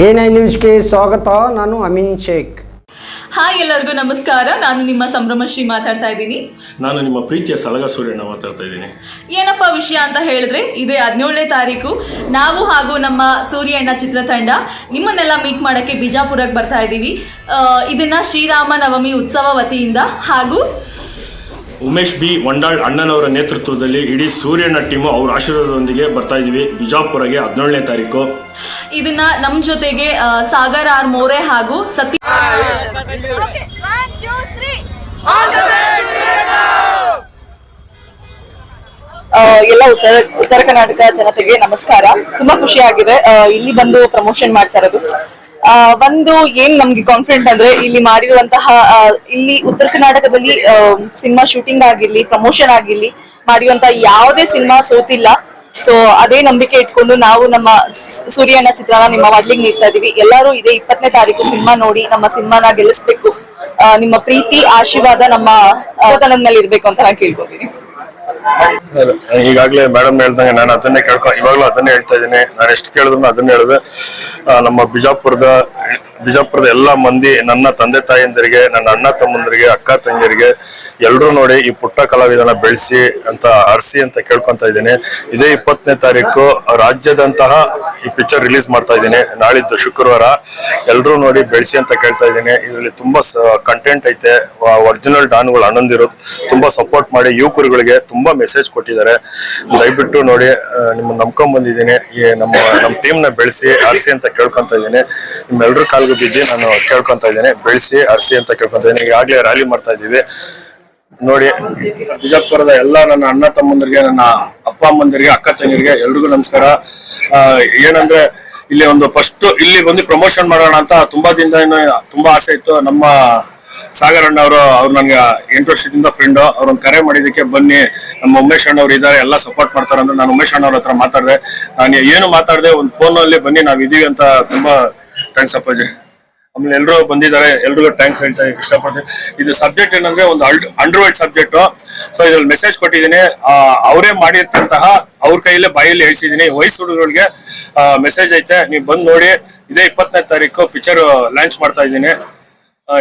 Nine ನ್ಯೂಸ್ಗೆ ಸ್ವಾಗತ. ನಾನು ಅಮೀನ್ ಶೇಖ್. ಹಾಯ್ ಎಲ್ಲರಿಗೂ ನಮಸ್ಕಾರ. ನಾನು ನಿಮ್ಮ ಸಂಭ್ರಮಶ್ರೀ ಮಾತಾಡ್ತಾ ಇದ್ದೀನಿ. ನಾನು ನಿಮ್ಮ ಪ್ರೀತಿಯ ಸಲಗ ಸೂರ್ಯಣ್ಣ ಮಾತಾಡ್ತಾ ಇದ್ದೀನಿ. ಏನಪ್ಪ ವಿಷಯ ಅಂತ ಹೇಳಿದ್ರೆ ಇದೇ ಹದಿನೇಳನೇ ತಾರೀಕು ನಾವು ಹಾಗೂ ನಮ್ಮ ಸೂರ್ಯಣ್ಣ ಚಿತ್ರತಂಡ ನಿಮ್ಮನ್ನೆಲ್ಲ ಮೀಟ್ ಮಾಡೋಕ್ಕೆ ಬಿಜಾಪುರಕ್ಕೆ ಬರ್ತಾ ಇದ್ದೀವಿ. ಇದನ್ನ ಶ್ರೀರಾಮ ನವಮಿ ಉತ್ಸವ ವತಿಯಿಂದ ಹಾಗೂ ಉಮೇಶ್ ಬಿ. ವಂಡಾಳ್ ಅಣ್ಣನವರ ನೇತೃತ್ವದಲ್ಲಿ ಇಡೀ ಸೂರ್ಯನ ಟೀಮು ಅವ್ರ ಆಶೀರ್ವಾದದೊಂದಿಗೆ ಬರ್ತಾ ಇದೀವಿ. ಬಿಜಾಪುರಗೆ ಹದಿನೇಳನೇ ತಾರೀಕು. ಇದನ್ನ ನಮ್ ಜೊತೆಗೆ ಆ, ಸಾಗರ್ ಆರ್ ಮೋರೆ ಹಾಗೂ ಸತ್ಯ ಆ, ಎಲ್ಲ ಉತ್ತರ ಉತ್ತರ ಕರ್ನಾಟಕ ಜನತೆಗೆ ನಮಸ್ಕಾರ. ತುಂಬಾ ಖುಷಿ ಆಗಿದೆ ಆ, ಇಲ್ಲಿ ಬಂದು ಪ್ರಮೋಷನ್ ಮಾಡ್ತಾ ಇರೋದು. ಒಂದು ಏನ್ ನಮ್ಗೆ ಕಾನ್ಫಿಡೆಂಟ್ ಅಂದ್ರೆ ಇಲ್ಲಿ ಮಾಡಿರುವಂತಹ ಇಲ್ಲಿ ಉತ್ತರ ಕರ್ನಾಟಕದಲ್ಲಿ ಸಿನಿಮಾ ಶೂಟಿಂಗ್ ಆಗಿರ್ಲಿ ಪ್ರಮೋಷನ್ ಆಗಿರ್ಲಿ ಮಾಡಿರುವಂತಹ ಯಾವುದೇ ಸಿನಿಮಾ ಸೋತಿಲ್ಲ. ಸೊ ಅದೇ ನಂಬಿಕೆ ಇಟ್ಕೊಂಡು ನಾವು ನಮ್ಮ ಸೂರ್ಯನ ಚಿತ್ರನ ನಿಮ್ಮ ಮಾಡ್ಲಿಕ್ಕೆ ನೀಡ್ತಾ ಇದೀವಿ. ಎಲ್ಲರೂ ಇದೇ ಇಪ್ಪತ್ತನೇ ತಾರೀಕು ಸಿನಿಮಾ ನೋಡಿ ನಮ್ಮ ಸಿನಿಮಾನ ಗೆಲ್ಲಿಸ್ಬೇಕು. ನಿಮ್ಮ ಪ್ರೀತಿ, ಆಶೀರ್ವಾದ ನಮ್ಮ ಮೇಲೆ ಇರ್ಬೇಕು ಅಂತ ನಾನು ಕೇಳ್ಕೊತೀನಿ. ಈಗಾಗಲೇ ಮೇಡಮ್ ಹೇಳ್ದಂಗೆ ನಾನು ಅದನ್ನೇ ಕೇಳ್ಕೊ ಇವಾಗಲೂ ಅದನ್ನೇ ಹೇಳ್ತಾ ಇದ್ದೀನಿ. ನಾನು ಎಷ್ಟು ಕೇಳಿದ್ರು ಅದನ್ನೇ ಹೇಳಿದೆ. ನಮ್ಮ ಬಿಜಾಪುರದ ಬಿಜಾಪುರದ ಎಲ್ಲ ಮಂದಿ, ನನ್ನ ತಂದೆ ತಾಯಿಯಂದಿರಿಗೆ ನನ್ನ ಅಣ್ಣ ತಮ್ಮಂದಿರಿಗೆ, ಅಕ್ಕ ತಂಗಿಯರಿಗೆ ಎಲ್ಲರೂ ನೋಡಿ ಈ ಪುಟ್ಟ ಕಲಾವಿದನ ಬೆಳೆಸಿ ಅಂತ ಹರಿಸಿ ಅಂತ ಕೇಳ್ಕೊತಾ ಇದ್ದೀನಿ. ಇದೇ ಇಪ್ಪತ್ತನೇ ತಾರೀಕು ರಾಜ್ಯದಂತಹ ಈ ಪಿಕ್ಚರ್ ರಿಲೀಸ್ ಮಾಡ್ತಾ ಇದ್ದೀನಿ. ನಾಳಿದ್ದು ಶುಕ್ರವಾರ ಎಲ್ಲರೂ ನೋಡಿ ಬೆಳೆಸಿ ಅಂತ ಕೇಳ್ತಾ ಇದ್ದೀನಿ. ಇದರಲ್ಲಿ ತುಂಬಾ ಕಂಟೆಂಟ್ ಐತೆ. ಒರಿಜಿನಲ್ ಡಾನ್ಗಳು ಹನ್ನೊಂದಿರೋದು ತುಂಬಾ ಸಪೋರ್ಟ್ ಮಾಡಿ ಯುವಕರುಗಳಿಗೆ ತುಂಬಾ ಮೆಸೇಜ್ ಕೊಟ್ಟಿದ್ದಾರೆ. ದಯವಿಟ್ಟು ನೋಡಿ ನಿಮ್ಮ ನಂಬ್ಕೊಂಡ್ ಬಂದಿದ್ದೀನಿ. ಈ ನಮ್ಮ ನಮ್ಮ ಟೀಮ್ನ ಬೆಳೆಸಿ ಅರಸಿ ಅಂತ ಕೇಳ್ಕೊಂತ ಇದ್ದೀನಿ. ನಿಮ್ಮೆಲ್ಲರೂ ಕಾಲ್ಗೆ ಬಿದ್ದು ನಾನು ಕೇಳ್ಕೊಂತ ಇದ್ದೀನಿ. ಬೆಳೆಸಿ ಅರ್ಸಿ ಅಂತ ಕೇಳ್ಕೊಂತ ಇದ್ದೀನಿ. ಈಗಾಗಲೇ ರ್ಯಾಲಿ ಮಾಡ್ತಾ ಇದ್ದೀವಿ. ನೋಡಿ, ಬಿಜಾಪುರದ ಎಲ್ಲ ನನ್ನ ಅಣ್ಣ ತಮ್ಮಂದಿರಿಗೆ, ನನ್ನ ಅಪ್ಪ ಅಮ್ಮಂದಿರಿಗೆ, ಅಕ್ಕ ತಂಗಿರಿಗೆ ಎಲ್ರಿಗೂ ನಮಸ್ಕಾರ. ಏನಂದ್ರೆ, ಇಲ್ಲಿ ಒಂದು ಫಸ್ಟ್ ಇಲ್ಲಿ ಬಂದು ಪ್ರಮೋಷನ್ ಮಾಡೋಣ ಅಂತ ತುಂಬಾ ದಿನದಿಂದ ತುಂಬಾ ಆಸೆ ಇತ್ತು. ನಮ್ಮ ಸಾಗರ್ ಅಣ್ಣ ಅವರು, ಅವ್ರು ನನ್ಗೆ ಎಂಟು ವರ್ಷದಿಂದ ಫ್ರೆಂಡ್ ಅವ್ರೊಂದು ಕರೆ ಮಾಡಿದಕ್ಕೆ ಬನ್ನಿ. ನಮ್ಮ ಉಮೇಶ್ ಅಣ್ಣ ಅವ್ರು ಇದ್ದಾರೆ, ಎಲ್ಲ ಸಪೋರ್ಟ್ ಮಾಡ್ತಾರೆ ಅಂದ್ರೆ ನಾನು ಉಮೇಶ್ ಅಣ್ಣ ಅವ್ರ ಹತ್ರ ಮಾತಾಡಿದೆ. ನಾನು ಏನು ಮಾತಾಡಿದೆ, ಒಂದು ಫೋನಲ್ಲಿ ಬನ್ನಿ ನಾವು ಇದೀವಿ ಅಂತ ತುಂಬಾ ಥ್ಯಾಂಕ್ಸ್ ಅಪ್ಪಾಜಿ. ಆಮೇಲೆ ಎಲ್ಲರೂ ಬಂದಿದ್ದಾರೆ, ಎಲ್ರಿಗೂ ಥ್ಯಾಂಕ್ಸ್ ಹೇಳ್ತಾ ಇಷ್ಟಪಡ್ತೀನಿ. ಇದು ಸಬ್ಜೆಕ್ಟ್ ಏನಂದ್ರೆ ಒಂದು ಅಂಡರ್ವೈಡ್ ಸಬ್ಜೆಕ್ಟ್ ಸೊ ಇದ್ರಲ್ಲಿ ಮೆಸೇಜ್ ಕೊಟ್ಟಿದ್ದೀನಿ. ಅವರೇ ಮಾಡಿರ್ತಂತಹ ಅವ್ರ ಕೈಯಲ್ಲೇ ಬಾಯಲ್ಲಿ ಹೇಳ್ಸಿದ್ದೀನಿ. ವಯಸ್ಸು ಹುಡುಗರಿಗೆ ಮೆಸೇಜ್ ಐತೆ. ನೀವು ಬಂದು ನೋಡಿ. ಇದೇ ಇಪ್ಪತ್ತನೇ ತಾರೀಕು ಪಿಕ್ಚರ್ ಲಾಂಚ್ ಮಾಡ್ತಾ ಇದ್ದೀನಿ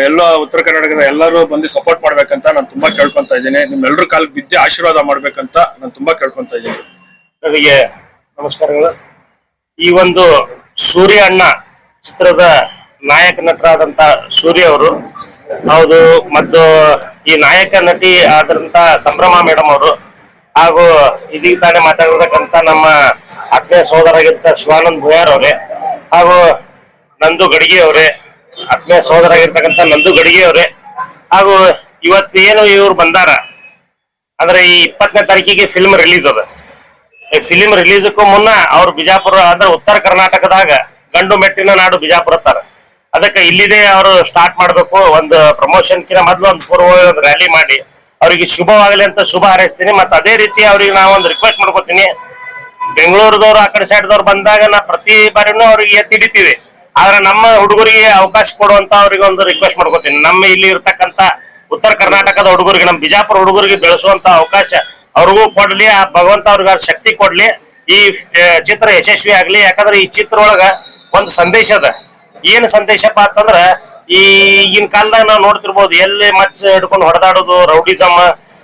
ಎಲ್ಲ ಉತ್ತರ ಕರ್ನಾಟಕದ ಎಲ್ಲರೂ ಬಂದು ಸಪೋರ್ಟ್ ಮಾಡ್ಬೇಕಂತ ನಾನು ತುಂಬಾ ಕೇಳ್ಕೊಂತ ಇದ್ದೀನಿ ನಿಮ್ಮೆಲ್ಲರ ಕಾಲಕ್ಕೆ ಬಿದ್ದೆ ಆಶೀರ್ವಾದ ಮಾಡ್ಬೇಕಂತ ನಾನು ತುಂಬಾ ಕೇಳ್ಕೊಂತ ಇದ್ದೀನಿ ನನಗೆ ನಮಸ್ಕಾರಗಳು. ಈ ಒಂದು ಸೂರ್ಯ ಅಣ್ಣ ಚಿತ್ರದ ನಾಯಕ ನಟರಾದಂತ ಸೂರ್ಯ ಅವರು. ಹೌದು, ಮತ್ತು ಈ ನಾಯಕ ನಟಿ ಆದಂತ ಸಂಭ್ರಮ ಮೇಡಮ್ ಅವರು, ಹಾಗೂ ಇದೀಗ ತಾನೇ ಮಾತಾಡಿರ್ತಕ್ಕಂಥ ನಮ್ಮ ಆತ್ಮೀಯ ಸೋದರಾಗಿರ್ತ ಶಿವಾನಂದ್ ಭುಯಾರ್ ಅವರೇ, ಹಾಗೂ ನಂದು ಗಡಿಗೆ ಅವರೇ ಆತ್ಮೀಯ ಸೋದರಾಗಿರ್ತಕ್ಕಂಥ ನಂದು ಗಡಿಗೆ ಅವರೇ, ಹಾಗೂ ಇವತ್ತೇನು ಇವ್ರು ಬಂದಾರ, ಅಂದ್ರೆ ಈ ಇಪ್ಪತ್ತನೇ ತಾರೀಕಿಗೆ ಫಿಲ್ಮ್ ರಿಲೀಸ್ ಅದ. ಈ ಫಿಲ್ಮ್ ರಿಲೀಸ್ಕ್ಕೂ ಮುನ್ನ ಅವ್ರು ಬಿಜಾಪುರ ಅಂದ್ರೆ ಉತ್ತರ ಕರ್ನಾಟಕದಾಗ ಗಂಡು ಮೆಟ್ಟಿನ ನಾಡು ಬಿಜಾಪುರ ತರ. ಅದಕ್ಕೆ ಇಲ್ಲಿದೆ ಅವರು ಸ್ಟಾರ್ಟ್ ಮಾಡಬೇಕು. ಒಂದು ಪ್ರಮೋಷನ್ ಕಿನ ಮೊದ್ಲು ಒಂದು ಪೂರ್ವ ಒಂದು ರ್ಯಾಲಿ ಮಾಡಿ. ಅವರಿಗೆ ಶುಭವಾಗಲಿ ಅಂತ ಶುಭ ಹಾರೈಸ್ತೀನಿ. ಮತ್ತೆ ಅದೇ ರೀತಿ ಅವ್ರಿಗೆ ನಾವು ಒಂದು ರಿಕ್ವೆಸ್ಟ್ ಮಾಡ್ಕೋತೀನಿ. ಬೆಂಗಳೂರದವ್ರು, ಆ ಕಡೆ ಸೈಡ್ದವ್ರು ಬಂದಾಗ ನಾ ಪ್ರತಿ ಬಾರಿನೂ ಅವ್ರಿಗೆ ಎತ್ತಿ ಹಿಡಿತೀವಿ. ಆದ್ರೆ ನಮ್ಮ ಹುಡುಗರಿಗೆ ಅವಕಾಶ ಕೊಡುವಂತ ಅವ್ರಿಗೆ ಒಂದು ರಿಕ್ವೆಸ್ಟ್ ಮಾಡ್ಕೋತೀನಿ. ನಮ್ಮ ಇಲ್ಲಿ ಇರ್ತಕ್ಕಂತ ಉತ್ತರ ಕರ್ನಾಟಕದ ಹುಡುಗರಿಗೆ, ನಮ್ಮ ಬಿಜಾಪುರ ಹುಡುಗರಿಗೆ ಬೆಳೆಸುವಂತ ಅವಕಾಶ ಅವ್ರಿಗೂ ಕೊಡ್ಲಿ, ಆ ಭಗವಂತ ಅವ್ರಿಗೆ ಶಕ್ತಿ ಕೊಡ್ಲಿ. ಈ ಚಿತ್ರ ಯಶಸ್ವಿ ಆಗ್ಲಿ ಯಾಕಂದ್ರೆ ಈ ಚಿತ್ರ ಒಳಗ ಒಂದು ಸಂದೇಶ ಅದ. ಏನ್ ಸಂದೇಶಪ್ಪ ಅಂತಂದ್ರ, ಈ ಈಗಿನ ಕಾಲದಾಗ ನಾವು ನೋಡ್ತಿರ್ಬೋದು, ಎಲ್ಲಿ ಮಚ್ಚ ಹಿಡ್ಕೊಂಡು ಹೊಡೆದಾಡೋದು, ರೌಡಿಸಮ್,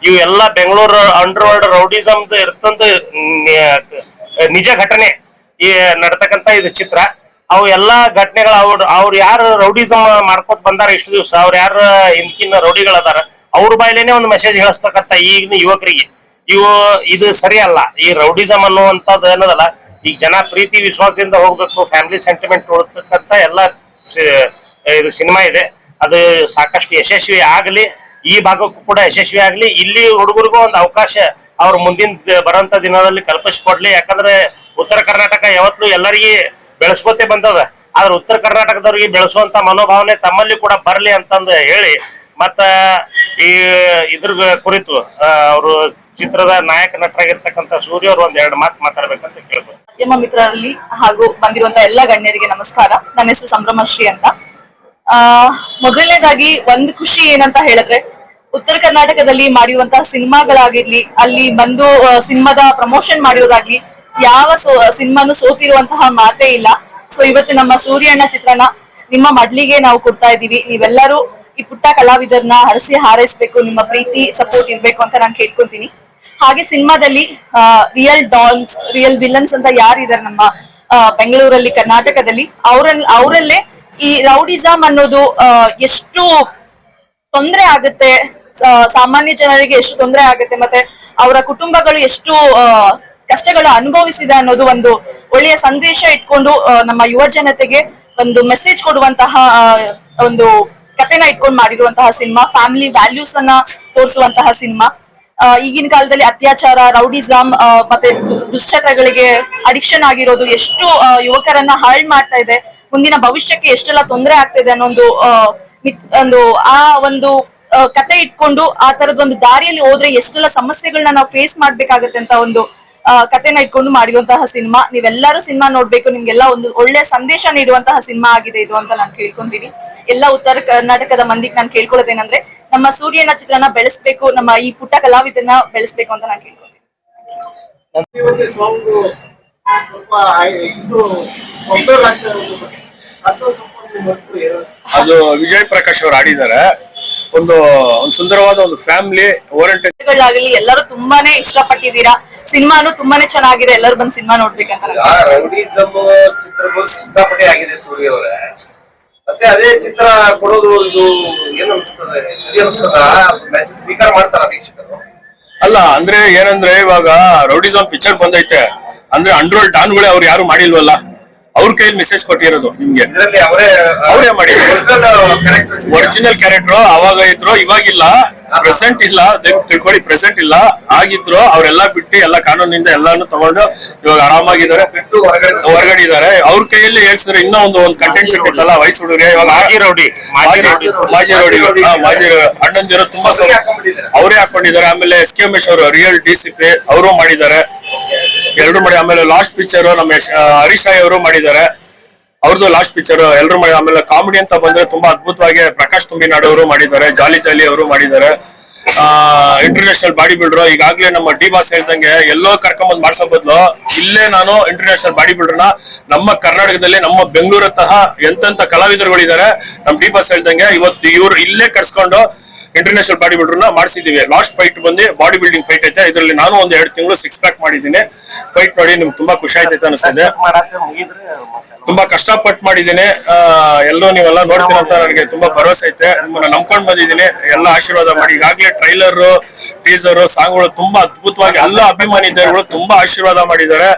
ಇವೆಲ್ಲ ಬೆಂಗಳೂರು ಅಂಡರ್ ವರ್ಲ್ಡ್ ರೌಡಿಸಮ್ ಇರ್ತಂತ ನಿಜ ಘಟನೆ ಈ ನಡ್ತಕ್ಕಂತ ಇದು ಚಿತ್ರ. ಅವು ಎಲ್ಲಾ ಘಟನೆಗಳು ಅವ್ರ, ಅವ್ರು ಯಾರು ರೌಡಿಸಮ್ ಮಾಡ್ಕೊತ ಬಂದಾರ ಇಷ್ಟು ದಿವಸ ಯಾರ ಯಾರು ಹಿಂದಿನ ರೌಡಿಗಳದಾರ, ಅವ್ರ ಬಾಯ್ಲೇನೆ ಒಂದು ಮೆಸೇಜ್ ಹೇಳಿಸ್ತಕ್ಕಂತ ಈಗಿನ ಯುವಕರಿಗೆ. ಇವು, ಇದು ಸರಿ ಅಲ್ಲ ಈ ರೌಡಿಸಮ್ ಅನ್ನುವಂಥದ್ದು ಏನದಲ್ಲ ಈಗ ಜನ ಪ್ರೀತಿ, ವಿಶ್ವಾಸದಿಂದ ಹೋಗ್ಬೇಕು ಫ್ಯಾಮಿಲಿ ಸೆಂಟಿಮೆಂಟ್ ನೋಡ್ತಕ್ಕಂತ ಎಲ್ಲ ಇದು ಸಿನಿಮಾ ಇದೆ. ಅದು ಸಾಕಷ್ಟು ಯಶಸ್ವಿ ಆಗಲಿ, ಈ ಭಾಗಕ್ಕೂ ಕೂಡ ಯಶಸ್ವಿ ಆಗಲಿ, ಇಲ್ಲಿ ಹುಡುಗರಿಗೂ ಒಂದು ಅವಕಾಶ ಅವ್ರ ಮುಂದಿನ ಬರೋಂಥ ದಿನದಲ್ಲಿ ಕಲ್ಪಿಸ್ಕೊಡ್ಲಿ. ಯಾಕಂದ್ರೆ ಉತ್ತರ ಕರ್ನಾಟಕ ಯಾವತ್ತೂ ಎಲ್ಲರಿಗೆ ಬೆಳೆಸ್ಕೋತೆ ಬಂದದ. ಆದ್ರೆ ಉತ್ತರ ಕರ್ನಾಟಕದವ್ರಿಗೆ ಬೆಳೆಸುವಂತ ಮನೋಭಾವನೆ ತಮ್ಮಲ್ಲಿ ಕೂಡ ಬರಲಿ ಅಂತಂದು ಹೇಳಿ, ಮತ್ತ ಈ ಇದ್ರ ಕುರಿತು ಅವರು ಚಿತ್ರದ ನಾಯಕ ನಟರಾಗಿರ್ತಕ್ಕಂಥ ಸೂರ್ಯ ಅವರು ಒಂದ್ ಎರಡು ಮಾತು ಮಾತಾಡ್ಬೇಕಂತ ಕೇಳ್ಬೋದು. ಮಾಧ್ಯಮ ಮಿತ್ರರಲ್ಲಿ ಹಾಗೂ ಬಂದಿರುವಂತಹ ಎಲ್ಲ ಗಣ್ಯರಿಗೆ ನಮಸ್ಕಾರ. ನನ್ನ ಹೆಸರು ಸಂಭ್ರಮಶ್ರೀ ಅಂತ. ಆ, ಮೊದಲನೇದಾಗಿ ಒಂದು ಖುಷಿ ಏನಂತ ಹೇಳಿದ್ರೆ, ಉತ್ತರ ಕರ್ನಾಟಕದಲ್ಲಿ ಮಾಡಿರುವಂತಹ ಸಿನಿಮಾಗಳಾಗಿರ್ಲಿ, ಅಲ್ಲಿ ಬಂದು ಸಿನಿಮಾದ ಪ್ರಮೋಷನ್ ಮಾಡಿರೋದಾಗ್ಲಿ, ಯಾವ ಸೋ ಸಿನಿಮಾನು ಸೋತಿರುವಂತಹ ಮಾತೇ ಇಲ್ಲ. ಸೊ ಇವತ್ತು ನಮ್ಮ ಸೂರ್ಯಣ್ಣ ಚಿತ್ರನ ನಿಮ್ಮ ಮಡ್ಲಿಗೆ ನಾವು ಕೊಡ್ತಾ ಇದ್ದೀವಿ. ನೀವೆಲ್ಲರೂ ಈ ಪುಟ್ಟ ಕಲಾವಿದರನ್ನ ಹರಸಿ ಹಾರೈಸ್ಬೇಕು, ನಿಮ್ಮ ಪ್ರೀತಿ ಸಪೋರ್ಟ್ ಇರ್ಬೇಕು ಅಂತ ನಾನು ಕೇಳ್ಕೊಂತೀನಿ. ಹಾಗೆ ಸಿನಿಮಾದಲ್ಲಿ ರಿಯಲ್ ಡಾನ್ಸ್ ರಿಯಲ್ ವಿಲನ್ಸ್ ಅಂತ ಯಾರಿದ್ದಾರೆ ನಮ್ಮ ಬೆಂಗಳೂರಲ್ಲಿ, ಕರ್ನಾಟಕದಲ್ಲಿ ಅವರಲ್ಲಿ ಅವರಲ್ಲೇ ಈ ರೌಡಿಸಮ್ ಅನ್ನೋದು ಎಷ್ಟು ತೊಂದರೆ ಆಗುತ್ತೆ ಸಾಮಾನ್ಯ ಜನರಿಗೆ ಎಷ್ಟು ತೊಂದರೆ ಆಗುತ್ತೆ, ಮತ್ತೆ ಅವರ ಕುಟುಂಬಗಳು ಎಷ್ಟು ಕಷ್ಟಗಳು ಅನುಭವಿಸಿದೆ ಅನ್ನೋದು ಒಂದು ಒಳ್ಳೆಯ ಸಂದೇಶ ಇಟ್ಕೊಂಡು ನಮ್ಮ ಯುವ ಜನತೆಗೆ ಒಂದು ಮೆಸೇಜ್ ಕೊಡುವಂತಹ ಒಂದು ಕಥೆನ ಇಟ್ಕೊಂಡು ಮಾಡಿರುವಂತಹ ಸಿನಿಮಾ ಫ್ಯಾಮಿಲಿ ವ್ಯಾಲ್ಯೂಸ್ ಅನ್ನ ತೋರಿಸುವಂತಹ ಸಿನಿಮಾ. ಈಗಿನ ಕಾಲದಲ್ಲಿ ಅತ್ಯಾಚಾರ ರೌಡಿಸಮ್ ಮತ್ತೆ ದುಶ್ಚಟಗಳಿಗೆ ಅಡಿಕ್ಷನ್ ಆಗಿರೋದು ಎಷ್ಟು ಯುವಕರನ್ನ ಹಾಳ್ ಮಾಡ್ತಾ ಇದೆ. ಮುಂದಿನ ಭವಿಷ್ಯಕ್ಕೆ ಎಷ್ಟೆಲ್ಲ ತೊಂದರೆ ಆಗ್ತಿದೆ ಅನ್ನೋ ಒಂದು ಆ, ಒಂದು ಆ ಒಂದು ಆ, ಕತೆ ಇಟ್ಕೊಂಡು ಆ ತರದ ಒಂದು ದಾರಿಯಲ್ಲಿ ಹೋದ್ರೆ ಎಷ್ಟೆಲ್ಲ ಸಮಸ್ಯೆಗಳನ್ನ ನಾವು ಫೇಸ್ ಮಾಡ್ಬೇಕಾಗತ್ತೆ ಅಂತ ಒಂದು ಕತೆನ ಇಟ್ಕೊಂಡು ಮಾಡಿರುವಂತಹ ಸಿನಿಮಾ. ನೀವೆಲ್ಲರೂ ಸಿನಿಮಾ ನೋಡ್ಬೇಕು ನಿಮ್ಗೆಲ್ಲ ಒಂದು ಒಳ್ಳೆ ಸಂದೇಶ ನೀಡುವಂತಹ ಸಿನಿಮಾ ಆಗಿದೆ ಇದು ಅಂತ ನಾನು ಕೇಳ್ಕೊಂತೀನಿ. ಎಲ್ಲ ಉತ್ತರ ಕರ್ನಾಟಕದ ಮಂದಿಗೆ ನಾನು ಕೇಳ್ಕೊಳ್ಳೋದೇನಂದ್ರೆ ನಮ್ಮ ಸೂರ್ಯನ ಚಿತ್ರನ ಬೆಳೆಸ್ಬೇಕು ನಮ್ಮ ಈ ಪುಟ್ಟ ಕಲಾವಿದನ್ನ ಬೆಳೆಸ್ಬೇಕು ಅಂತ ನಾನು ಆಗ್ತಾ ಅದು ವಿಜಯ್ ಪ್ರಕಾಶ್ ಅವರು ಆಡಿದ್ದಾರೆ ಒಂದು ಒಂದು ಸುಂದರವಾದ ಒಂದು ಫ್ಯಾಮಿಲಿ ಓರಿಯೆಂಟೆಡ್ ಗಳಾಗಲಿ ಎಲ್ಲರೂ ತುಂಬಾನೇ ಇಷ್ಟಪಟ್ಟಿದ್ದೀರಾ? ಸಿನಿಮಾನು ತುಂಬಾನೇ ಚೆನ್ನಾಗಿದೆ. ಎಲ್ಲರೂ ಬಂದು ಸಿನಿಮಾ ನೋಡ್ಬೇಕಂತ ರೌಡಿಸಮ್ ಚಿತ್ರಗಳು ಸಿಕ್ಕಾಪಟ್ಟೆ ಆಗಿದೆ ಸೂರ್ಯ ಅವರೇ. ಮತ್ತೆ ಅದೇ ಚಿತ್ರ ಕೊಡೋದು ಒಂದು ಏನ್ ಅನ್ಸ್ತದೆ? ಸರಿ ಅನ್ಸ್ತದ? ಮೆಸೇಜ್ ಸ್ವೀಕಾರ ಮಾಡ್ತಾರ ವೀಕ್ಷಕರು? ಅಲ್ಲ ಅಂದ್ರೆ ಏನಂದ್ರೆ ಇವಾಗ ರೌಡಿಸಮ್ ಪಿಕ್ಚರ್ ಬಂದೈತೆ. ಅಂದ್ರೆ ಅಂಡ್ರೋಲ್ ಡಾನ್ಗಳೇ ಅವ್ರು ಯಾರು ಮಾಡಿಲ್ವಲ್ಲ? ಅವ್ರ ಕೈಯಲ್ಲಿ ಮೆಸೇಜ್ ಕೊಟ್ಟಿರೋದು ನಿಮ್ಗೆ. ಅವರೇ ಅವರೇ ಮಾಡಿ ಒರಿಜಿನಲ್ ಕ್ಯಾರೆಕ್ಟರ್ ಅವಾಗ ಇದ್ರು ಇವಾಗಿಲ್ಲ. ಪ್ರೆಸೆಂಟ್ ಇಲ್ಲ ತಿಳ್ಕೊಳ್ಳಿ ಪ್ರೆಸೆಂಟ್ ಇಲ್ಲ ಆಗಿದ್ರು ಅವರೆಲ್ಲ ಬಿಟ್ಟು ಎಲ್ಲ ಕಾನೂನಿಂದ ಎಲ್ಲಾನು ತಗೊಂಡು ಇವಾಗ ಆರಾಮಾಗಿದ್ದಾರೆ. ಹೊರಗಡೆ ಇದಾರೆ ಅವ್ರ ಕೈಯಲ್ಲಿ ಹೇಳ್ತಾರೆ ಇನ್ನೂ ಒಂದು ಒಂದು ಕಂಟೆಂಟ್ ಸಿಕ್ಕಿತ್ತಲ್ಲ ವಯಸ್ಸು ಹುಡುಗರಿಗೆ ಇವಾಗ ಮಾಜಿ ರೌಡಿ. ಮಾಜಿ ರೌಡಿ. ಮಾಜಿ ಅಣ್ಣಂದಿರು ತುಂಬಾ ಅವ್ರೇ ಹಾಕೊಂಡಿದ್ದಾರೆ. ಆಮೇಲೆ ಎಸ್ ಕೆ ಉಮೇಶ್ ಅವರು ರಿಯಲ್ ಡಿ ಸಿ ಪಿ ಅವರು ಮಾಡಿದ್ದಾರೆ. ಎರಡು ಮಾಡಿ ಆಮೇಲೆ ಲಾಸ್ಟ್ ಪಿಕ್ಚರ್ ನಮ್ಮ ಹರೀಶ್ ರಾಯ್ ಅವರು ಮಾಡಿದ್ದಾರೆ. ಅವ್ರದ್ದು ಲಾಸ್ಟ್ ಪಿಕ್ಚರ್ ಎಲ್ಲರೂ ಮಾಡಿ ಆಮೇಲೆ ಕಾಮಿಡಿ ಅಂತ ಬಂದ್ರೆ ತುಂಬಾ ಅದ್ಭುತವಾಗಿ ಪ್ರಕಾಶ್ ತುಂಬಿನಾಡು ಅವರು ಮಾಡಿದ್ದಾರೆ, ಜಾಲಿ ಜಾಲಿ ಅವರು ಮಾಡಿದ್ದಾರೆ. ಇಂಟರ್ನ್ಯಾಷನಲ್ ಬಾಡಿ ಬಿಲ್ಡರ್ ಈಗಾಗ್ಲೇ ನಮ್ಮ ಡಿ ಬಾಸ್ ಹೇಳ್ದಂಗೆ ಎಲ್ಲೋ ಕರ್ಕೊಂಬಂದ್ ಮಾಡ್ಸೋ ಬದಲು ಇಲ್ಲೇ ನಾನು ಇಂಟರ್ನ್ಯಾಷನಲ್ ಬಾಡಿ ಬಿಲ್ಡರ್ನ ನಮ್ಮ ಕರ್ನಾಟಕದಲ್ಲಿ, ನಮ್ಮ ಬೆಂಗಳೂರಂತಹ ಎಂತೆಂತ ಕಲಾವಿದರುಗಳಿದ್ದಾರೆ. ನಮ್ ಡಿ ಬಾಸ್ ಹೇಳ್ದಂಗೆ ಇವತ್ತು ಇವರು ಇಲ್ಲೇ ಕರ್ಸ್ಕೊಂಡು ಇಂಟರ್ನ್ಯಾಷನಲ್ ಬಾಡಿ ಬಿಲ್ಡರ್ನ ಮಾಡಿಸಿದೀವಿ ಲಾಸ್ಟ್ ಫೈಟ್ ಬಂದು ಬಾಡಿ ಬಿಲ್ಡಿಂಗ್ ಫೈಟ್ ಐತೆ. ಇದರಲ್ಲಿ ನಾನು ಒಂದ್ ಎರಡು ತಿಂಗಳು ಸಿಕ್ಸ್ ಪ್ಯಾಕ್ ಮಾಡಿದ್ದೀನಿ. ಫೈಟ್ ನೋಡಿ ನಿಮ್ಗೆ ತುಂಬಾ ಖುಷಿ ಆಯ್ತೈತೆ ಅನಿಸ್ತದೆ ತುಂಬಾ ಕಷ್ಟಪಟ್ಟು ಮಾಡಿದ್ದೀನಿ ಎಲ್ಲೋ ನೀವೆಲ್ಲ ನೋಡ್ತೀರ ಅಂತ ನನಗೆ ತುಂಬಾ ಭರವಸೆ ಐತೆ ನಿಮ್ಮನ್ನ ನಂಬ್ಕೊಂಡ್ ಬಂದಿದ್ದೀನಿ ಎಲ್ಲ ಆಶೀರ್ವಾದ ಮಾಡಿ ಈಗಾಗಲೇ ಟ್ರೈಲರ್ ಟೀಸರ್ ಸಾಂಗ್ಗಳು ತುಂಬಾ ಅದ್ಭುತವಾಗಿ ಎಲ್ಲ ಅಭಿಮಾನಿ ದೇವರುಗಳು ತುಂಬಾ ಆಶೀರ್ವಾದ ಮಾಡಿದ್ದಾರೆ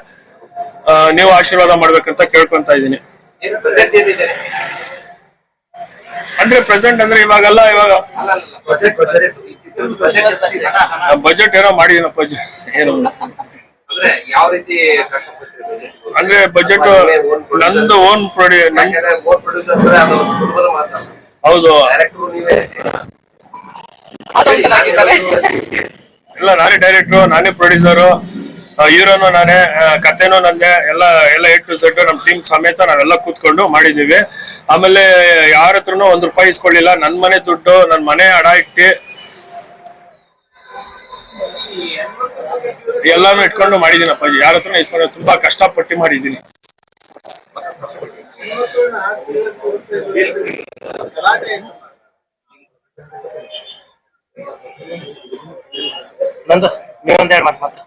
ನೀವು ಆಶೀರ್ವಾದ ಮಾಡ್ಬೇಕಂತ ಕೇಳ್ಕೊಂತ ಇದ್ದೀನಿ ಅಂದ್ರೆ ಪ್ರೆಸೆಂಟ್ ಅಂದ್ರೆ ಇವಾಗಲ್ಲ ಇವಾಗ ಬಜೆಟ್ ಏನೋ ಮಾಡಿದೀನಪ್ಪ ಏನು ಅಂದ್ರೆ ಯಾವ ರೀತಿ ಕಷ್ಟಪಟ್ಟಿರಿ ಅಂದ್ರೆ ಬಜೆಟ್ ನಂದು ಓನ್ ಪ್ರೊಡ್ಯೂ ಹೌದು. ಡೈರೆಕ್ಟರ್ ನೀವೇ ಇಲ್ಲ ನಾನೇ ಡೈರೆಕ್ಟ್ರು ನಾನೇ ಪ್ರೊಡ್ಯೂಸರು ಹೀರೋನು ನಾನೇ ಕಥೆನೂ ನಂದೇ ಎಲ್ಲ ಎಲ್ಲ ಏಟ್ ಟು ಝೆಡ್ ನಮ್ಮ ಟೀಮ್ ಸಮೇತ ನಾವೆಲ್ಲ ಕೂತ್ಕೊಂಡು ಮಾಡಿದ್ದೀವಿ. ಆಮೇಲೆ ಯಾರ ಹತ್ರನು ಒಂದು ರೂಪಾಯಿ ಇಸ್ಕೊಳ್ಳಿಲ್ಲ. ನನ್ನ ಮನೆ ದುಡ್ಡು ನನ್ನ ಮನೆ ಅಡ ಇಟ್ಟು. ಎಲ್ಲಾನು ಇಟ್ಕೊಂಡು ಮಾಡಿದಿನಪ್ಪ ಯಾರ ಹತ್ರ ಇಸ್ಕೊಂಡು ತುಂಬಾ ಕಷ್ಟಪಟ್ಟು ಮಾಡಿದ್ದೀನಿ ನಂದು ನೀವೊಂದೆರಡು ಮಾತು ಮಾತು.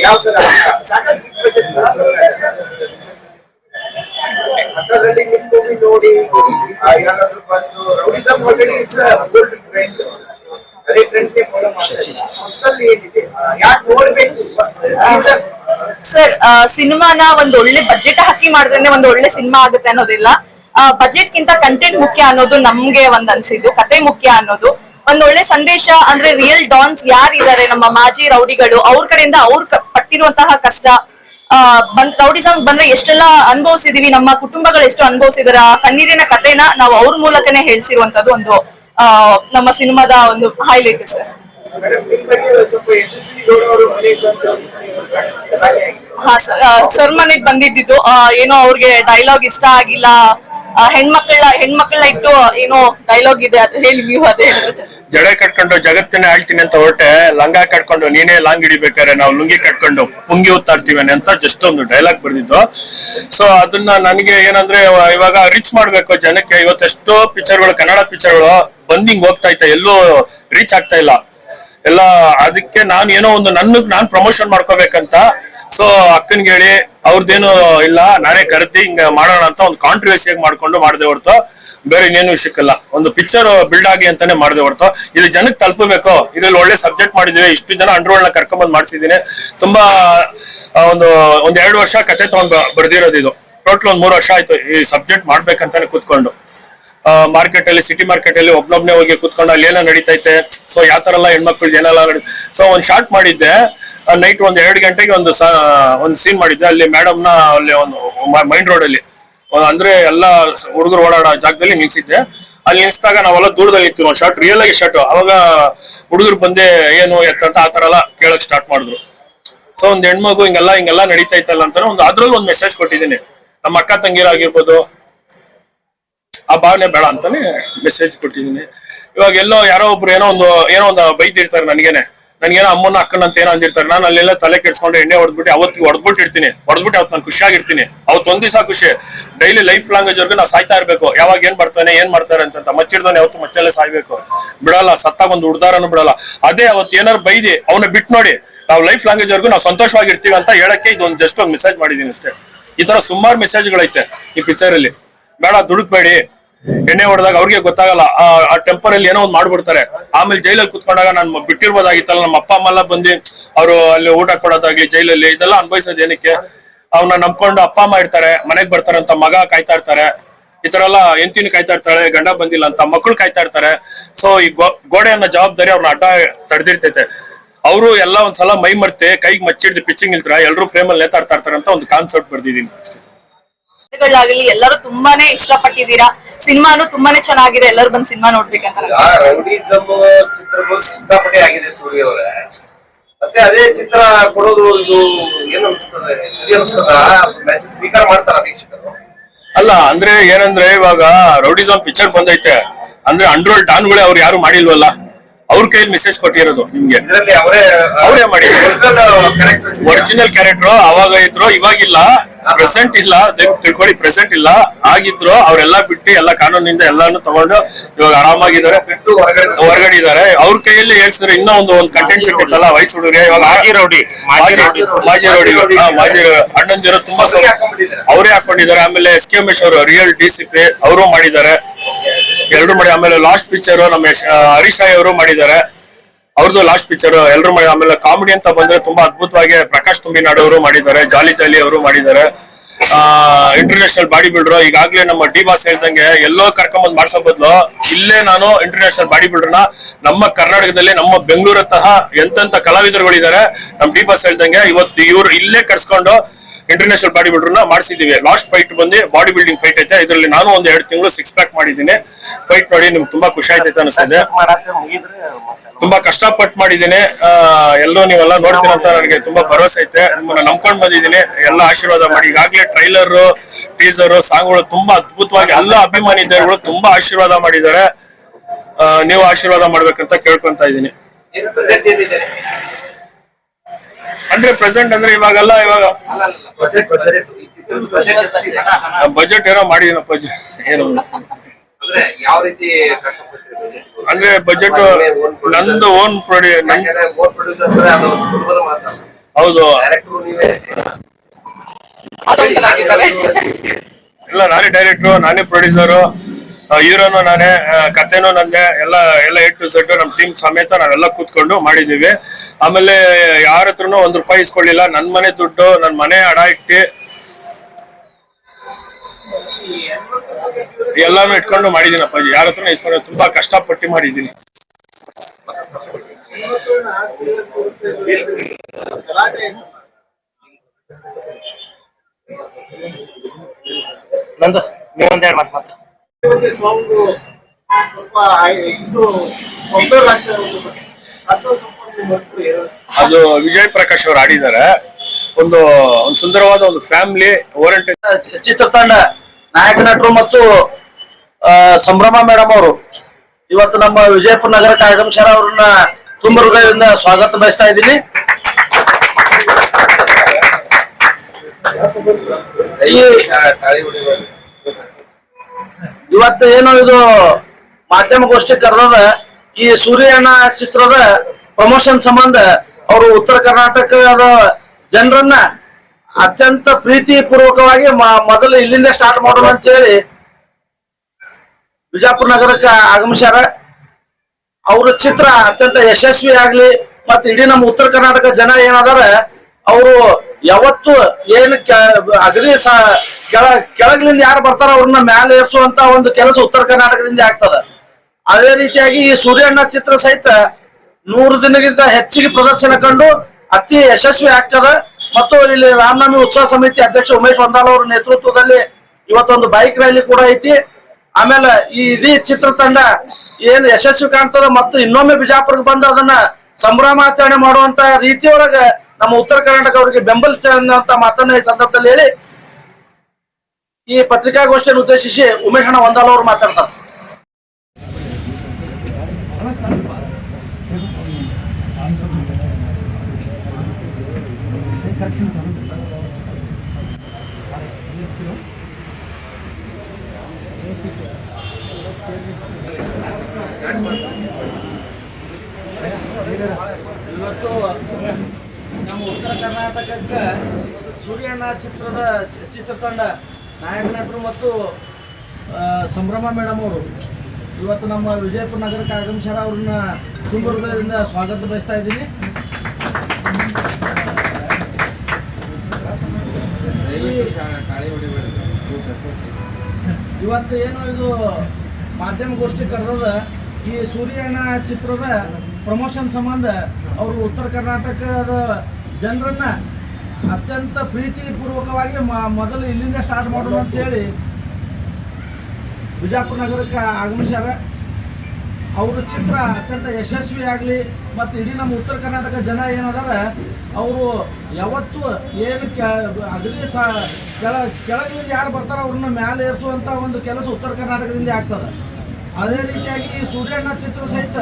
ಯಾವ ತರ ಸಾಕಷ್ಟು ಅದರಲ್ಲಿ ನಿಮ್ಮ movie ನೋಡಿ ಯಾರಾದ್ರೂ ಬಂದು ರೌಡಿಸಮ್ ಆಲ್ರೆಡಿ ಇಟ್ಸ್ ಟ್ರೆಂಡ್ ಅದೇ ಟ್ರೆಂಡ್ಗೆ ಫಾಲೋ ಮಾಡ್ತಾರೆ. ಹೊಸದಲ್ಲಿ ಏನಿದೆ? ಯಾಕೆ ನೋಡ್ಬೇಕು? ಸರ್ ಸಿನಿಮಾನ ಒಂದು ಒಳ್ಳೆ ಬಜೆಟ್ ಹಾಕಿ ಮಾಡಿದ್ರೆ ಒಂದು ಒಳ್ಳೆ ಸಿನಿಮಾ ಆಗುತ್ತೆ ಅನ್ನೋದಿಲ್ಲ. ಬಜೆಟ್ ಗಿಂತ ಕಂಟೆಂಟ್ ಮುಖ್ಯ ಅನ್ನೋದು ನಮ್ಗೆ ಒಂದ್ ಅನ್ಸಿದ್ದು ಕತೆ ಮುಖ್ಯ ಅನ್ನೋದು. ಒಂದ್ ಒಳ್ಳೆ ಸಂದೇಶ ಅಂದ್ರೆ ರಿಯಲ್ ಡಾನ್ಸ್ ಯಾರಿದ್ದಾರೆ ನಮ್ಮ ಮಾಜಿ ರೌಡಿಗಳು ಅವ್ರ ಕಡೆಯಿಂದ ಅವ್ರ ಪಟ್ಟಿರುವಂತಹ ಕಷ್ಟ ಬಂದ್ ರೌಡಿಸಮ್ ಬಂದ್ರೆ ಎಷ್ಟೆಲ್ಲ ಅನುಭವಿಸಿದೀವಿ, ನಮ್ಮ ಕುಟುಂಬಗಳು ಎಷ್ಟು ಅನುಭವಿಸಿದಾರೆ, ಆ ಕಣ್ಣೀರಿನ ಕಥೆನ ನಾವು ಅವ್ರ ಮೂಲಕನೇ ಹೇಳ್ಸಿರುವಂತದ್ದು ಒಂದು ನಮ್ಮ ಸಿನಿಮಾದ ಒಂದು ಹೈಲೈಟ್ ಸರ್. ಹಾ ಸರ್ ಸರ್ ಮನೆಗ್ ಬಂದಿದ್ದು ಏನೋ ಅವ್ರಿಗೆ ಡೈಲಾಗ್ ಇಷ್ಟ ಆಗಿಲ್ಲ ಹೆಣ್ಮಕ್ಳ ಹೆಣ್ಮಕ್ಳನ್ನ ಇಟ್ಟು ಏನು ಡೈಲಾಗ್ ಇದೆ, ಅದು ಹೇಳಿ ನೀವು ಅದೇ ಜಡೆ ಕಟ್ಕೊಂಡು ಜಗತ್ತಿನ ಆಳ್ತೀನಿ ಅಂತ ಹೊರಟೆ, ಲಂಗ ಕಟ್ಕೊಂಡು ನೀನೇ ಲಾಂಗ್ ಹಿಡಿಬೇಕಾರೆ ನಾವು ಲುಂಗಿ ಕಟ್ಕೊಂಡು ಪುಂಗಿ ಹೊತ್ತಾಡ್ತೀವನೆ ಅಂತ ಜಸ್ಟ್ ಒಂದು ಡೈಲಾಗ್ ಬರ್ದಿದ್ದು. ಸೊ ಅದನ್ನ ನನಗೆ ಏನಂದ್ರೆ ಇವಾಗ ರೀಚ್ ಮಾಡ್ಬೇಕು ಜನಕ್ಕೆ ಇವತ್ತೆಷ್ಟೋ ಪಿಕ್ಚರ್ಗಳು ಕನ್ನಡ ಪಿಕ್ಚರ್ಗಳು ಬಂದಿಂಗ್ ಹೋಗ್ತಾ ಇತ್ತ, ಎಲ್ಲೂ ರೀಚ್ ಆಗ್ತಾ ಇಲ್ಲ. ಎಲ್ಲ, ಅದಕ್ಕೆ ನಾನು ಏನೋ ಒಂದು ನನ್ನ, ನಾನು ಪ್ರಮೋಷನ್ ಮಾಡ್ಕೋಬೇಕಂತ ಸೊ ಅಕ್ಕನ್ಗೆ ಹೇಳಿ ಅವ್ರದ್ದೇನು ಇಲ್ಲ, ನಾನೇ ಕರೆದಿ, ಹಿಂಗ ಮಾಡೋಣ ಅಂತ ಒಂದು ಕಾಂಟ್ರವರ್ಸಿಯಾಗಿ ಮಾಡ್ಕೊಂಡು ಮಾಡದೆ ಹೊರತು, ಬೇರೆ ಇನ್ನೇನು ವಿಷಯಕ್ಕಲ್ಲ. ಒಂದು ಪಿಕ್ಚರ್ ಬಿಲ್ಡ್ ಆಗಿ ಅಂತಾನೆ ಮಾಡದೆ ಹೊರತು. ಇದು ಜನಕ್ಕೆ ತಲುಪಬೇಕು. ಇದ್ರಲ್ಲಿ ಒಳ್ಳೆ ಸಬ್ಜೆಕ್ಟ್ ಮಾಡಿದ್ವಿ. ಇಷ್ಟು ಜನ ಅಂಡರ್ವರ್ಲ್ಡ್ನ ಕರ್ಕೊಂಡ್ಬಂದು ಮಾಡಿಸಿದ್ದೀನಿ. ತುಂಬಾ ಒಂದು, ಒಂದ್ ಎರಡು ವರ್ಷ ಕತೆ ತಗೊಂಡ್ ಬರ್ದಿರೋದು ಇದು. ಟೋಟಲ್ ಒಂದ್ ಮೂರು ವರ್ಷ ಆಯ್ತು ಈ ಸಬ್ಜೆಕ್ಟ್ ಮಾಡ್ಬೇಕಂತಾನೆ ಕೂತ್ಕೊಂಡು. ಮಾರ್ಕೆಟ್ ಅಲ್ಲಿ ಸಿಟಿ ಮಾರ್ಕೆಟ್ ಅಲ್ಲಿ ಒಬ್ನೊಬ್ನೇ ಹೋಗಿ ಕುತ್ಕೊಂಡು ಅಲ್ಲಿ ಏನೋ ನಡೀತೈತೆ. ಸೊ ಯಾವ ತರ ಎಲ್ಲ ಹೆಣ್ಮಕ್ಳು ಏನೆಲ್ಲ ನಡಿ ಸೊ ಒಂದ್ ಶಾರ್ಟ್ ಮಾಡಿದ್ದೆ. ನೈಟ್ ಒಂದ್ ಎರಡು ಗಂಟೆಗೆ ಒಂದು ಒಂದ್ ಸೀನ್ ಮಾಡಿದ್ದೆ. ಅಲ್ಲಿ ಮೇಡಮ್ ಅಲ್ಲಿ ಒಂದು ಮೈನ್ ರೋಡ್ ಅಲ್ಲಿ. ಅಂದ್ರೆ ಎಲ್ಲ ಹುಡುಗರು ಓಡಾಡೋ ಜಾಗದಲ್ಲಿ ನಿಲ್ಸಿದ್ದೆ. ಅಲ್ಲಿ ನಿಲ್ಸಿದಾಗ ನಾವೆಲ್ಲ ದೂರದಲ್ಲಿ ಒಂದು ಶಾರ್ಟ್ ರಿಯಲ್ ಆಗಿ ಶಾರ್ಟ್ ಅವಾಗ ಹುಡುಗರು ಬಂದೆ ಏನು ಎತ್ತಂತ ಆ ತರ ಎಲ್ಲ ಕೇಳಕ್ ಸ್ಟಾರ್ಟ್ ಮಾಡಿದ್ರು. ಸೊ ಒಂದ್ ಹೆಣ್ಮಗು ಹಿಂಗೆಲ್ಲ ಹಿಂಗೆಲ್ಲ ನಡೀತಾ ಇತ್ತಲ್ಲ ಅಂತ ಒಂದು ಅದ್ರಲ್ಲಿ ಒಂದು ಮೆಸೇಜ್ ಕೊಟ್ಟಿದ್ದೀನಿ. ನಮ್ಮ ಅಕ್ಕ ತಂಗಿರಾಗಿರ್ಬೋದು ಆ ಭಾವನೆ ಬೇಡ ಅಂತಾನೆ ಮೆಸೇಜ್ ಕೊಟ್ಟಿದ್ದೀನಿ. ಇವಾಗ ಎಲ್ಲೋ ಯಾರೋ ಒಬ್ರು ಏನೋ ಒಂದು ಏನೋ ಒಂದು ಬೈದಿರ್ತಾರೆ ನನಗೇನೆ. ನನ್ಗೇನೋ ಅಮ್ಮನ ಅಕ್ಕನ ಅಂತ ಏನೋ ಅಂದಿರ್ತಾರೆ. ನಾನು ಅಲ್ಲೆಲ್ಲ ತಲೆ ಕೆಡ್ಸ್ಕೊಂಡು ಎಣ್ಣೆ ಹೊಡೆದ್ಬಿಟ್ಟು ಅವತ್ತಿಗೆ ಹೊಡೆದ್ಬಿಟ್ಟಿರ್ತೀನಿ ಹೊಡೆದ್ಬಿಟ್ಟು ಅವತ್ತು ನಾನು ಖುಷಿಯಾಗಿರ್ತೀನಿ ಅವತ್ತು ಒಂದ್ ದಿವಸ ಖುಷಿ. ಡೈಲಿ ಲೈಫ್ ಲಾಂಗ್ ವರ್ಗು ನಾವು ಸಾಯ್ತಾ ಇರಬೇಕು. ಯಾವಾಗ ಏನ್ ಬರ್ತಾನೆ, ಏನ್ ಮಾಡ್ತಾರೆ ಅಂತ ಮಚ್ಚಿಡ್ದಾನೆ ಯಾವತ್ತು ಮಚ್ಚಲ್ಲೇ ಸಾಯ್ಬೇಕು. ಬಿಡಲ್ಲ, ಸತ್ತಾಗ ಒಂದು ಉಡ್ದಾರನು ಬಿಡಲ್ಲ. ಅದೇ ಅವತ್ತು ಏನಾರು ಬೈದಿ ಅವನ್ನ ಬಿಟ್ಟು ನೋಡಿ. ನಾವು ಲೈಫ್ ಲ್ಯಾಂಗ್ವೇಜ್ ವರ್ಗು ನಾವು ಸಂತೋಷವಾಗಿರ್ತೀವಿ ಅಂತ ಹೇಳಕ್ಕೆ ಇದೊಂದು ಜಸ್ಟ್ ಒಂದು ಮೆಸೇಜ್ ಮಾಡಿದೀನಿ ಅಷ್ಟೇ. ಈ ತರ ಸುಮಾರು ಮೆಸೇಜ್ಗಳೈತೆ ಈ ಪಿಕ್ಚರ್ ಅಲ್ಲಿ. ಬೇಡ, ದುಡುಕ್ಬೇಡಿ. ಎಣ್ಣೆ ಹೊಡೆದಾಗ ಅವ್ರಿಗೆ ಗೊತ್ತಾಗಲ್ಲ, ಆ ಟೆಂಪರ್ ಅಲ್ಲಿ ಏನೋ ಒಂದು ಮಾಡ್ಬಿಡ್ತಾರೆ. ಆಮೇಲೆ ಜೈಲಲ್ಲಿ ಕುತ್ಕೊಂಡಾಗ ನಾನು ಬಿಟ್ಟಿರ್ಬೋದಾಗಿತ್ತಲ್ಲ, ನಮ್ಮ ಅಪ್ಪ ಅಮ್ಮ ಎಲ್ಲ ಬಂದು ಅವರು ಅಲ್ಲಿ ಊಟ ಕೊಡೋದಾಗ್ಲಿ ಜೈಲಲ್ಲಿ, ಇದೆಲ್ಲ ಅನ್ಭವಿಸೋದು ಏನಕ್ಕೆ? ಅವನ್ನ ನಂಬ್ಕೊಂಡು ಅಪ್ಪ ಅಮ್ಮ ಇರ್ತಾರೆ, ಮನೆಗ್ ಬರ್ತಾರೆ ಅಂತ ಮಗ ಕಾಯ್ತಾ ಇರ್ತಾರೆ. ಈ ತರ ಎಲ್ಲ ಎಂತಿನ ಕಾಯ್ತಾ ಇರ್ತಾಳೆ, ಗಂಡ ಬಂದಿಲ್ಲ ಅಂತ ಮಕ್ಕಳು ಕಾಯ್ತಾ ಇರ್ತಾರೆ. ಸೊ ಈ ಗೋಡೆ ಅನ್ನೋ ಜವಾಬ್ದಾರಿ ಅವ್ರನ್ನ ಅಡ್ಡ ತಡೆದಿರ್ತೈತೆ. ಅವರು ಎಲ್ಲ ಒಂದ್ಸಲ ಮೈ ಮರ್ತೆ ಕೈಗೆ ಮಚ್ಚಿಡ್ದು ಪಿಚ್ಚಿಂಗ್ ಇಲ್ತಾರ ಎಲ್ಲರೂ ಫ್ರೇಮಲ್ಲಿ ನೇತಾಡ್ತಾ ಇರ್ತಾರೆ ಅಂತ ಒಂದು ಕಾನ್ಸೆಪ್ಟ್ ಬರ್ದಿದ್ದೀನಿ. ಗಳಾಗಲಿ ಎಲ್ಲರೂ ತುಂಬಾನೇ ಇಷ್ಟ ಇಷ್ಟಪಟ್ಟಿದ್ದೀರಾ? ಸಿನಿಮಾನು ತುಂಬಾನೇ ಚೆನ್ನಾಗಿದೆ ಎಲ್ಲರೂ ಬಂದ್ ಸಿನಿಮಾ ನೋಡ್ಬೇಕಂತ ಸಿಕ್ಕಾಪಟ್ಟೆ ಆಗಿದೆ ಸೂರ್ಯ ಅವರೇ. ಮತ್ತೆ ಅದೇ ಚಿತ್ರ ಕೊಡೋದು ಇದು ಏನ್ ಅನ್ಸ್ತದೆ? ಸರಿ ಅನ್ಸ್ತದ? ಮೆಸೇಜ್ ಸ್ವೀಕಾರ ಮಾಡ್ತಾರ ವೀಕ್ಷಕರು? ಅಲ್ಲ ಅಂದ್ರೆ ಏನಂದ್ರೆ ಇವಾಗ ರೌಡಿಸಮ್ ಪಿಕ್ಚರ್ ಬಂದೈತೆ. ಅಂದ್ರೆ ಅಂಡ್ರೋಲ್ ಡಾನ್ಗಳೇ ಅವ್ರು ಯಾರು ಮಾಡಿಲ್ವಲ್ಲ? ಅವ್ರ ಕೈಯಲ್ಲಿ ಮೆಸೇಜ್ ಕೊಟ್ಟಿರೋದು ನಿಮ್ಗೆ. ಅವರೇ ಅವರೇ ಮಾಡಿ ಒರಿಜಿನಲ್ ಕ್ಯಾರೆಕ್ಟರ್ ಅವಾಗ ಇದ್ರು ಇವಾಗಿಲ್ಲ. ಪ್ರೆಸೆಂಟ್ ಇಲ್ಲ ತಿಳ್ಕೊಳ್ಳಿ ಪ್ರೆಸೆಂಟ್ ಇಲ್ಲ. ಆಗಿದ್ರು ಅವರೆಲ್ಲ ಬಿಟ್ಟು ಎಲ್ಲ ಕಾನೂನಿಂದ ಎಲ್ಲಾನು ತಗೊಂಡು ಇವಾಗ ಆರಾಮಾಗಿದ್ದಾರೆ. ಹೊರಗಡೆ ಇದಾರೆ ಅವ್ರ ಕೈಯಲ್ಲಿ ಹೇಳ್ತಾರೆ ಇನ್ನೂ ಒಂದು ಒಂದು ಕಂಟೆಂಟ್ ಸಿಕ್ಕಿತ್ತಲ್ಲ ವಯಸ್ಸು ಹುಡುಗರಿಗೆ ಇವಾಗ ಮಾಜಿ ರೌಡಿ ಮಾಜಿ ರೌಡಿ. ಮಾಜಿ ಅಣ್ಣಂದಿರು ತುಂಬಾ ಅವ್ರೇ ಹಾಕೊಂಡಿದ್ದಾರೆ. ಅವರೇ ಹಾಕೊಂಡಿದ್ದಾರೆ. ಆಮೇಲೆ ಎಸ್ ಕೆ ಉಮೇಶ್ ಅವರು ರಿಯಲ್ ಡಿ ಸಿ ಪಿ ಅವರು ಮಾಡಿದ್ದಾರೆ. ಎರಡು ಮಾಡಿ ಆಮೇಲೆ ಲಾಸ್ಟ್ ಪಿಕ್ಚರ್ ನಮ್ಮ ಹರೀಶ್ ರಾಯ್ ಅವರು ಮಾಡಿದ್ದಾರೆ. ಅವ್ರದ್ದು ಲಾಸ್ಟ್ ಪಿಕ್ಚರ್ ಎಲ್ರು ಮಾಡಿ ಆಮೇಲೆ ಕಾಮಿಡಿ ಅಂತ ಬಂದ್ರೆ ತುಂಬಾ ಅದ್ಭುತವಾಗಿ ಪ್ರಕಾಶ್ ತುಂಬಿನಾಡು ಅವರು ಮಾಡಿದ್ದಾರೆ, ಜಾಲಿ ಜಾಲಿ ಅವರು ಮಾಡಿದ್ದಾರೆ. ಇಂಟರ್ನ್ಯಾಷನಲ್ ಬಾಡಿ ಬಿಲ್ಡರ್ ಈಗಾಗ್ಲೇ ನಮ್ಮ ಡಿ ಬಾಸ್ ಹೇಳ್ದಂಗೆ ಎಲ್ಲೋ ಕರ್ಕೊಂಬಂದ್ ಮಾಡ್ಸೋ ಬದಲು ಇಲ್ಲೇ ನಾನು ಇಂಟರ್ನ್ಯಾಷನಲ್ ಬಾಡಿ ಬಿಲ್ಡರ್ನ ನಮ್ಮ ಕರ್ನಾಟಕದಲ್ಲಿ, ನಮ್ಮ ಬೆಂಗಳೂರಂತಹ ಎಂತೆಂತ ಕಲಾವಿದರುಗಳಿದ್ದಾರೆ. ನಮ್ ಡಿ ಬಾಸ್ ಹೇಳ್ದಂಗೆ ಇವತ್ತು ಇವ್ರು ಇಲ್ಲೇ ಕರ್ಸ್ಕೊಂಡು ಇಂಟರ್ನ್ಯಾಷನಲ್ ಬಾಡಿ ಬಿಲ್ಡರ್ನ ಮಾಡಿಸಿದೀವಿ ಲಾಸ್ಟ್ ಫೈಟ್ ಬಂದು ಬಾಡಿ ಬಿಲ್ಡಿಂಗ್ ಫೈಟ್ ಐತೆ. ಇದರಲ್ಲಿ ನಾನು ಒಂದ್ ಎರಡು ತಿಂಗಳು ಸಿಕ್ಸ್ ಪ್ಯಾಕ್ ಮಾಡಿದ್ದೀನಿ. ಫೈಟ್ ನೋಡಿ ನಿಮ್ಗೆ ತುಂಬಾ ಖುಷಿ ಆಯ್ತೈತೆ ಅನಿಸ್ತದೆ ತುಂಬಾ ಕಷ್ಟಪಟ್ಟು ಮಾಡಿದ್ದೀನಿ. ಎಲ್ಲೋ ನೀವೆಲ್ಲ ನೋಡ್ತೀರ ಅಂತ ನನಗೆ ತುಂಬಾ ಭರವಸೆ ಐತೆ. ನಿಮ್ಮನ್ನ ನಂಬ್ಕೊಂಡ್ ಬಂದಿದ್ದೀನಿ. ಎಲ್ಲ ಆಶೀರ್ವಾದ ಮಾಡಿ. ಈಗಾಗಲೇ ಟ್ರೈಲರ್ ಟೀಸರ್ ಸಾಂಗ್ಗಳು ತುಂಬಾ ಅದ್ಭುತವಾಗಿ ಎಲ್ಲ ಅಭಿಮಾನಿ ದೇವರುಗಳು ತುಂಬಾ ಆಶೀರ್ವಾದ ಮಾಡಿದ್ದಾರೆ. ನೀವು ಆಶೀರ್ವಾದ ಮಾಡ್ಬೇಕಂತ ಕೇಳ್ಕೊಂತ ಇದ್ದೀನಿ. ಅಂದ್ರೆ ಪ್ರೆಸೆಂಟ್ ಅಂದ್ರೆ ಇವಾಗಲ್ಲ ಇವಾಗ ಅಲ್ಲ ಅಲ್ಲ ಬಜೆಟ್ ಬಜೆಟ್ ಈ ಬಜೆಟ್ ಎಷ್ಟಿದೆ ಬಜೆಟ್ ಏನೋ ಮಾಡಿದೀನಪ್ಪ ಜ- ಏನು ಅಂದ್ರೆ ಯಾವ ರೀತಿ ಕಷ್ಟಪಟ್ಟಿದ್ದೀರಿ ಅಂದ್ರೆ ಬಜೆಟ್ ನಂದು ಓನ್ ಪ್ರೊಡ್ಯೂ ಹೌದು. ಡೈರೆಕ್ಟರ್ ನೀವೇ. ಇಲ್ಲ ನಾನೇ ಡೈರೆಕ್ಟ್ರು ನಾನೇ ಪ್ರೊಡ್ಯೂಸರು ಹೀರೋನು ನಾನೇ ಕತೆನೂ ಕಥೆನೂ ನಂದೇ ಎಲ್ಲ ಎಲ್ಲ ಏಟ್ ಟು ಸೆಟ್ ನಮ್ಮ ಟೀಮ್ ಸಮೇತ ನಾವೆಲ್ಲ ಕೂತ್ಕೊಂಡು ಮಾಡಿದ್ದೀವಿ. ಆಮೇಲೆ ಯಾರ ಹತ್ರನು ಒಂದ್ ರೂಪಾಯಿ ಇಸ್ಕೊಳ್ಳಿಲ್ಲ ನನ್ ಮನೆ ದುಡ್ಡು ನನ್ ಮನೆ ಅಡ ಇಟ್ಟಿ ಎಲ್ಲಾನು ಇಟ್ಕೊಂಡು ಮಾಡಿದ್ದೀನಪ್ಪ ಯಾರ ಹತ್ರ ಇಸ್ಕೊಂಡು ತುಂಬಾ ಕಷ್ಟಪಟ್ಟು ಮಾಡಿದೀನಿ ನಂದು ನೀವೊಂದೆರಡು ಮಾತು ಮಾತು ಸಾಂಗ್ ಸ್ವಲ್ಪ ಇದು ಕಂಪೇರ್ ಆಗ್ತಾ ಇರೋದು ಅದು ವಿಜಯ್ ಪ್ರಕಾಶ್ ಅವರು ಆಡಿದ್ದಾರೆ. ಒಂದು ಒಂದು ಸುಂದರವಾದ ಒಂದು ಫ್ಯಾಮಿಲಿ ಓರಿಯೆಂಟೆಡ್ ಚಿತ್ರತಂಡ, ನಾಯಕ ನಟರು ಮತ್ತು ಸಂಭ್ರಮ ಮೇಡಮ್ ಅವರು. ಇವತ್ತು ನಮ್ಮ ವಿಜಯಪುರ ನಗರಕ್ಕೆ ಆಗಮಿಸರ ಅವ್ರನ್ನ ತುಂಬ ಹೃದಯದಿಂದ ಸ್ವಾಗತ ಬಯಸ್ತಾ ಇದ್ದೀನಿ. ಇವತ್ತು ಏನು ಇದು ಮಾಧ್ಯಮಗೋಷ್ಠಿ ಕರೆದದ, ಈ ಸೂರ್ಯಣ್ಣ ಚಿತ್ರದ ಪ್ರಮೋಷನ್ ಸಂಬಂಧ ಅವರು ಉತ್ತರ ಕರ್ನಾಟಕದ ಜನರನ್ನ ಅತ್ಯಂತ ಪ್ರೀತಿ ಪೂರ್ವಕವಾಗಿ ಮೊದಲು ಇಲ್ಲಿಂದ ಸ್ಟಾರ್ಟ್ ಮಾಡೋಣ ಅಂತ ಹೇಳಿ ಬಿಜಾಪುರ ನಗರಕ್ಕೆ ಆಗಮಿಸ್ಯಾರ. ಅವ್ರ ಚಿತ್ರ ಅತ್ಯಂತ ಯಶಸ್ವಿ ಆಗ್ಲಿ ಮತ್ತೆ ಇಡೀ ನಮ್ಮ ಉತ್ತರ ಕರ್ನಾಟಕ ಜನ ಏನದಾರ ಅವರು ಯಾವತ್ತು ಏನು ಅಗದಿ ಕೆಳ ಕೆಳಗಿನಿಂದ ಯಾರು ಬರ್ತಾರ ಅವ್ರನ್ನ ಮ್ಯಾಲೆ ಏರ್ಸುವಂತ ಒಂದು ಕೆಲಸ ಉತ್ತರ ಕರ್ನಾಟಕದಿಂದ ಆಗ್ತದ. ಅದೇ ರೀತಿಯಾಗಿ ಈ ಸೂರ್ಯಣ್ಣ ಚಿತ್ರ ಸಹಿತ ನೂರು ದಿನಗಿಂತ ಹೆಚ್ಚಿಗೆ ಪ್ರದರ್ಶನ ಕಂಡು ಅತಿ ಯಶಸ್ವಿ ಆಗ್ತದ. ಮತ್ತು ಇಲ್ಲಿ ರಾಮನವಮಿ ಉತ್ಸವ ಸಮಿತಿ ಅಧ್ಯಕ್ಷ ಉಮೇಶ್ ವಂದಾಲ್ ಅವರ ನೇತೃತ್ವದಲ್ಲಿ ಇವತ್ತೊಂದು ಬೈಕ್ ರ್ಯಾಲಿ ಕೂಡ ಐತಿ. ಆಮೇಲೆ ಈ ಇಡೀ ಚಿತ್ರತಂಡ ಏನ್ ಯಶಸ್ವಿ ಕಾಣ್ತದ ಮತ್ತು ಇನ್ನೊಮ್ಮೆ ಬಿಜಾಪುರಕ್ಕೆ ಬಂದು ಅದನ್ನ ಸಂಭ್ರಮಾಚರಣೆ ಮಾಡುವಂತ ರೀತಿಯೊಳಗ ನಮ್ಮ ಉತ್ತರ ಕರ್ನಾಟಕ ಅವರಿಗೆ ಬೆಂಬಲಿಸ ಮಾತನ್ನ ಈ ಸಂದರ್ಭದಲ್ಲಿ ಹೇಳಿ. ಈ ಪತ್ರಿಕಾಗೋಷ್ಠಿಯನ್ನು ಉದ್ದೇಶಿಸಿ ಉಮೇಶ್ ಅಣ್ಣ ವಂದಾಲ್ ಅವರು ಮಾತಾಡ್ತಾರೆ. ಇವತ್ತು ನಮ್ಮ ಉತ್ತರ ಕರ್ನಾಟಕಕ್ಕೆ ಸೂರ್ಯಣ್ಣ ಚಿತ್ರದ ಚಿತ್ರತಂಡ ನಾಯಕ ನಟರು ಮತ್ತು ಸಂಭ್ರಮ ಮೇಡಮ್ ಅವರು. ಇವತ್ತು ನಮ್ಮ ವಿಜಯಪುರ ನಗರಕ್ಕೆ ಆಗಮಿಸ್ಯಾರ ಅವ್ರನ್ನ ತುಂಬ ಹೃದಯದಿಂದ ಸ್ವಾಗತ ಬಯಸ್ತಾ ಇದ್ದೀನಿ. ಇವತ್ತು ಏನು ಇದು ಮಾಧ್ಯಮಗೋಷ್ಠಿ ಕರೆದ ಈ ಸೂರ್ಯಣ್ಣ ಚಿತ್ರದ ಪ್ರಮೋಷನ್ ಸಂಬಂಧ ಅವರು ಉತ್ತರ ಕರ್ನಾಟಕದ ಜನರನ್ನ ಅತ್ಯಂತ ಪ್ರೀತಿಪೂರ್ವಕವಾಗಿ ಮೊದಲು ಇಲ್ಲಿಂದ ಸ್ಟಾರ್ಟ್ ಮಾಡೋಣ ಅಂತ ಹೇಳಿ ಬಿಜಾಪುರ ನಗರಕ್ಕೆ ಆಗಮಿಸ್ಯಾರ. ಅವ್ರ ಚಿತ್ರ ಅತ್ಯಂತ ಯಶಸ್ವಿ ಆಗಲಿ ಮತ್ತು ಇಡೀ ನಮ್ಮ ಉತ್ತರ ಕರ್ನಾಟಕ ಜನ ಏನದಾರ ಅವರು ಯಾವತ್ತು ಏನು ಕೆ ಅಗದಿ ಸಾ, ಕೆಳ ಕೆಳಗಿನಿಂದ ಯಾರು ಬರ್ತಾರೋ ಅವ್ರನ್ನ ಮ್ಯಾಲೆ ಏರಿಸುವಂಥ ಒಂದು ಕೆಲಸ ಉತ್ತರ ಕರ್ನಾಟಕದಿಂದ ಆಗ್ತದ. ಅದೇ ರೀತಿಯಾಗಿ ಈ ಸೂರ್ಯಣ್ಣ ಚಿತ್ರ ಸಹಿತ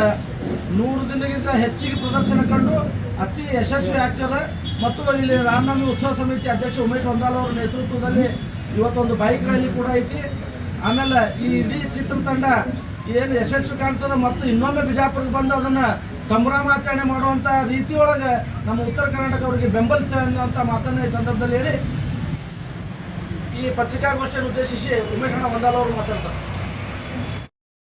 ನೂರು ದಿನಗಿಂತ ಹೆಚ್ಚಿಗೆ ಪ್ರದರ್ಶನ ಕಂಡು ಅತಿ ಯಶಸ್ವಿ ಆಗ್ತದ. ಮತ್ತು ಇಲ್ಲಿ ರಾಮನವಮಿ ಉತ್ಸವ ಸಮಿತಿ ಅಧ್ಯಕ್ಷ ಉಮೇಶ್ ಹೊಂದಾಲ್ ಅವರ ನೇತೃತ್ವದಲ್ಲಿ ಇವತ್ತೊಂದು ಬೈಕ್ ರ್ಯಾಲಿ ಕೂಡ ಐತಿ. ಆಮೇಲೆ ಈ ಇಡೀ ಚಿತ್ರತಂಡ ಏನು ಯಶಸ್ವಿ ಕಾಣ್ತದ ಮತ್ತು ಇನ್ನೊಮ್ಮೆ ಬಿಜಾಪುರಕ್ಕೆ ಬಂದು ಅದನ್ನು ಸಂಭ್ರಮಾಚರಣೆ ಮಾಡುವಂಥ ರೀತಿಯೊಳಗೆ ನಮ್ಮ ಉತ್ತರ ಕರ್ನಾಟಕ ಅವರಿಗೆ ಬೆಂಬಲಿಸ ಅನ್ನುವಂಥ ಮಾತನ್ನು ಈ ಸಂದರ್ಭದಲ್ಲಿ ಹೇಳಿ. ಈ ಪತ್ರಿಕಾಗೋಷ್ಠಿಯನ್ನು ಉದ್ದೇಶಿಸಿ ಉಮೇಶ್ ಅಣ್ಣ ವಂದಾಲ್ ಅವರು ಮಾತಾಡ್ತಾರೆ.